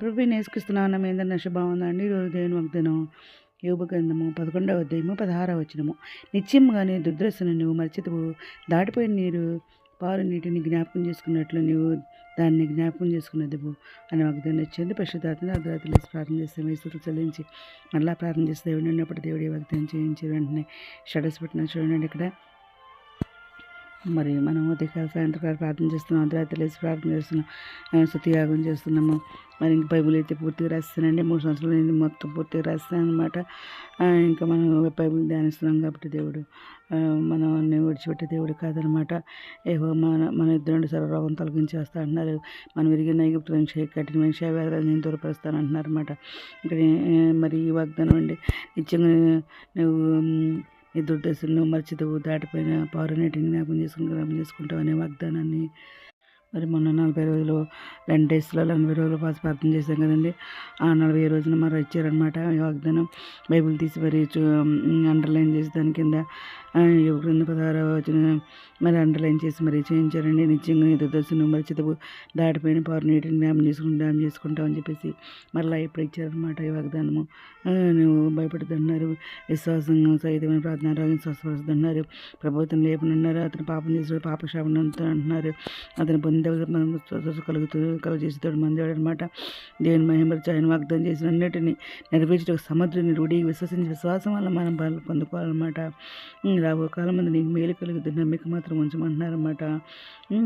ప్రభు నేసుకిస్తున్నాం ఏంటన్న శుభావందండి ఈరోజు దేవుని వాగ్దానం యోగ గ్రంథము పదకొండవ అధ్యాయము పదహారవ వచ్చినము నిత్యంగానే దుర్దశను నువ్వు మరిచితవు దాటిపోయిన నీరు పారు నీటిని జ్ఞాపకం చేసుకున్నట్లు నువ్వు దాన్ని జ్ఞాపకం చేసుకున్నదివు అని వాగ్దానం వచ్చింది పరిశుద్ధాత్మ అర్ధరాత్రులు ప్రార్థన చేస్తే. మైసూరు చెల్లించి మళ్ళీ ప్రార్థన చేస్తే దేవుడు ఉన్నప్పుడు దేవుడి వాగ్దానం చేయించి వెంటనే షడస్ పెట్టిన చూడండి ఇక్కడ. మరి మనం ఉదయకాల సాయంత్రకాల ప్రార్థన చేస్తున్నాం అర్ధరాత్రి లేచి ప్రార్థన చేస్తున్నాం సత్యయాగం చేస్తున్నాము. మరి ఇంక బైబుల్ అయితే పూర్తిగా రాస్తానండి. మూడు సంవత్సరాలు నేను మొత్తం పూర్తిగా రాస్తాను అనమాట ఇంకా మనం బైబుల్ ధ్యానిస్తున్నాం కాబట్టి దేవుడు మనం విడిచిపెట్టే దేవుడు కాదనమాట ఏవో మన మన ఇద్దరు సర్వరోగం తొలగించేస్తా అంటున్నారు. మనం విరిగిన కఠిన మనిషి క్షయవ్యాధులను నేను దూరపరుస్తాను అంటున్నారు అనమాట ఇక్కడ మరి ఈ వాగ్దానం అండి. నిత్యంగా నువ్వు ఈ దుర్దశలను మర్చిదవు దాటిపోయిన పౌరనీటిని జ్ఞాపం చేసుకుని జ్ఞాపం చేసుకుంటావు అనే వాగ్దానాన్ని. మరి మొన్న నలభై రోజులు రెండు డేస్లో నలభై రోజులు పాస్ ప్రార్థన చేశాం కదండి. ఆ నలభై రోజున మరి ఇచ్చారనమాట వాగ్దానం బైబిల్ తీసి మరి అండర్లైన్ చేసి దాని కింద క్రింద పదహారవ వచ్చిన మరి అండర్లైన్ చేసి మరి చేయించారండి. నిత్యంగా నీ మరి మరిచితవు దాటిపోయిన పవర్ నీటిని జ్ఞాపం చేసుకుని జ్ఞాపం చేసుకుంటాం అని చెప్పేసి మరలా ఇప్పుడు ఇచ్చారనమాట ఈ వాగ్దానము. నువ్వు భయపడుతున్నారు విశ్వాసంగా సైతమైన ప్రార్థన రాగి స్వస్థపరుస్తున్నారు. ప్రభుత్వం లేపనున్నారు. అతను పాపం చేసాడు పాప అంటున్నారు. అతను పొందే కలుగుతూ కలుగజేసేవాడు మందేవాడు అనమాట దేవుని మహిమరిచి ఆయన వాగ్దానం చేసిన అన్నిటిని నెరవేర్చే సముద్రుని రూఢి విశ్వసించి విశ్వాసం వల్ల మనం పొందుకోవాలన్నమాట. రాబో కాలం మంది నీకు మేలు కలుగుతుంది. నమ్మిక మాత్రం ఉంచమంటున్నారన్నమాట.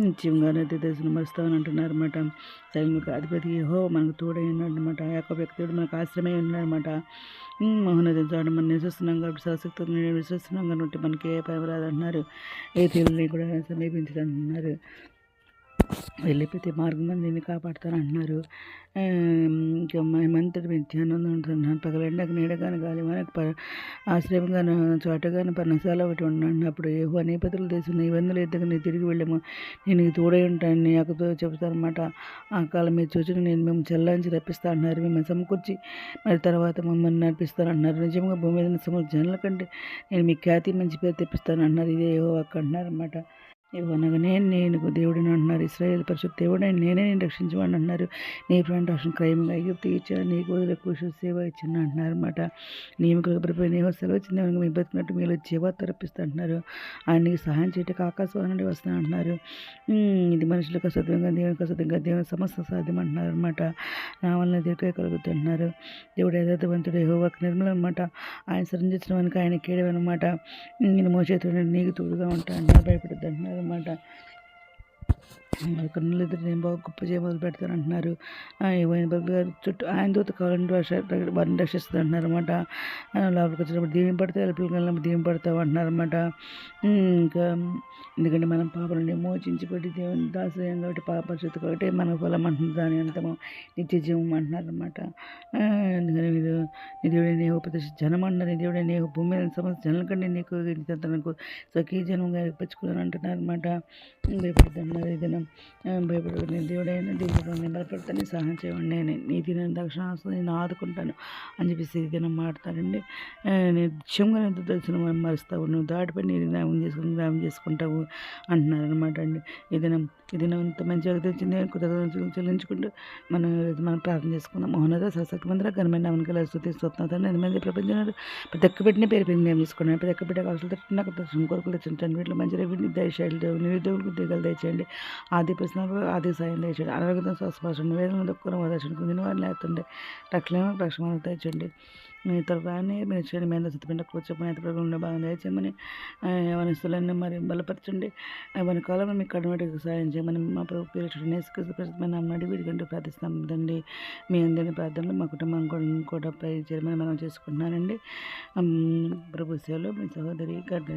నిత్యంగా నది దర్శనం మరుస్తామని అంటున్నారన్నమాట సైనిక అధిపతి హో మనకు తోడై ఉన్నాడనమాట యొక్క వ్యక్తుడు మనకు ఆశ్రమై ఉన్నాడనమాట మోహనది చూడండి మనం నివసిస్తున్నాం కాబట్టి సశక్తి విశ్వస్తున్నాం కాబట్టి మనకి ఏ పని రాదంటున్నారు. ఏ తీరుని కూడా సమీపించదంటున్నారు వెళ్ళిపోతే మార్గం మందిని కాపాడుతాను అంటున్నారు. ఇంకా మేమంతటి ఉంటున్నాను పగలండాక నీడగాను గాలి మనకు ఆశ్రయంగాను చోటగాను పర్ణశాల ఒకటి ఉన్నప్పుడు ఏవో అనేపతులు దేశం ఇబ్బందులు ఎద్దకు తిరిగి వెళ్ళాము. నేను తోడై ఉంటాను నీ అక్కతో చెబుతానమాట ఆ కాలం మీరు చూసిన నేను మేము చెల్లాంచి రప్పిస్తా అన్నారు. మిమ్మల్ని సమకూర్చి మరి తర్వాత మమ్మల్ని నడిపిస్తాను అంటున్నారు నిజంగా భూమి మీద సముద్ర జనుల కంటే నేను మీ ఖ్యాతి మంచి పేరు తెప్పిస్తాను అన్నారు. ఇదే ఏవో అక్క అంటున్నారు అనమాట ఇవ్వనగానే నేను దేవుడిని అంటున్నారు. ఇస్రాయేల్ పరిశుద్ధ దేవుడే నేనే నేను రక్షించమని అంటున్నారు. నీ ఫ్రెండ్ రక్షణ క్రైమ్గా అయ్యప్తి ఇచ్చాను నీకు వదిలే సేవ ఇచ్చిన అంటున్నారు అనమాట నియమికులకు పడిపోయి నేను సెలవు వచ్చింది మీ బతికినట్టు మీరు జీవా తరపిస్తా అంటున్నారు. ఆయనకి సహాయం చేయటకు ఆకాశవాణి నుండి వస్తాను అంటున్నారు. ఇది మనుషులకు అసత్యంగా దేవునికి అసత్యంగా దేవుని సమస్య సాధ్యం అంటున్నారు అనమాట నా వలన దీర్ఘ కలుగుతుంటున్నారు. దేవుడు యథార్థవంతుడు హోవాకు నిర్మలం అనమాట ఆయన సృజించిన వానికి ఆయన కీడవనమాట నేను మోచేతుడు నీకు తోడుగా ఉంటా అంటున్నారు భయపడద్దు అంటున్నారు అనమాట కన్నులు ఇద్దరు నేను బాగా గొప్ప చేయ మొదలు పెడతాను అంటున్నారు. ఏమైనా బాబు గారు? చుట్టూ ఆయన దూత కావాలంటే వారిని రక్షిస్తుంది అంటున్నారు అనమాట లోపలికి వచ్చినప్పుడు దీవెం పడితే ఎలుపులకు వెళ్ళినప్పుడు దీవెం పడతావు అంటున్నారు అనమాట ఇంకా ఎందుకంటే మనం పాపలని మోచించబడి దేవుని దాసయం కాబట్టి పాప పరిస్థితి కాబట్టి మన ఫలం అంటుంది దాని అంతము నిత్య జీవం అంటున్నారు అనమాట ఎందుకని నీ దేవుడే నీవు ప్రతి జనమండ నీ దేవుడే నీవు భూమి మీద సమస్య జనం కంటే నీకు తనకు సఖీ జనంగా ఏర్పరచుకున్నాను అంటున్నారు అనమాట భయపడుతున్నారు ఏదైనా భయపడదు దేవుడైనా దేవుడు నేను భయపడతాను సహాయం చేయండి నేను నీ దిన దక్షిణ నేను ఆదుకుంటాను అని చెప్పేసి దినం మాట్లాడండి. నేను నిత్యంగా నేను దర్శనం మరుస్తావు. నువ్వు దాటిపై నీ జ్ఞాపం చేసుకుని జ్ఞాపం చేసుకుంటావు అంటున్నారు అనమాట అండి. ఈ దినం ఈ దినం ఇంత మంచిగా తెచ్చింది కృతజ్ఞతలు చెల్లించుకుంటూ మనం మనం ప్రార్థన చేసుకుందాం. మోహనద సశక్తి మందిర ఘనమైన అవనికల స్థుతి స్వతంత్ర ఎనిమిది ప్రపంచంలో ప్రతి ఒక్క పెట్టిన పేరు పేరు నేను తీసుకున్నాను ప్రతి ఒక్క బిడ్డ కావాల్సిన తట్టిన కొరకు తెచ్చింటాను వీటిలో మంచి రెవెన్యూ దయచేయాలి నిరుద్యోగులకు ఉద్యోగాలు దయచేయండి ఆది ప్రశ్నలు ఆది సాయం దయచేయండి ఆరోగ్యంతో శ్వాస వేదన దుఃఖం వదచండి కుందిన వారిని లేకుండా రక్షణ రక్షణ దయచేయండి. మీ తరఫుని మీరు చేయండి మేము సిద్ధపిండ కూర్చోమని అయితే ప్రభుత్వంలో బాగా దయచేయమని వనస్తులన్నీ మరి బలపరచండి. అవన్నీ కాలంలో మీకు కడమటికి సాయం చేయమని మా ప్రభు పేరు నేసుకమైన అమ్మడి వీడికంటే ప్రార్థిస్తాం తండ్రి. మీ అందరిని ప్రార్థనలు మా కుటుంబం కూడా కూడా పై చేయమని మనం చేసుకుంటున్నానండి. ప్రభు సేవలో మీ సహోదరి గాడ్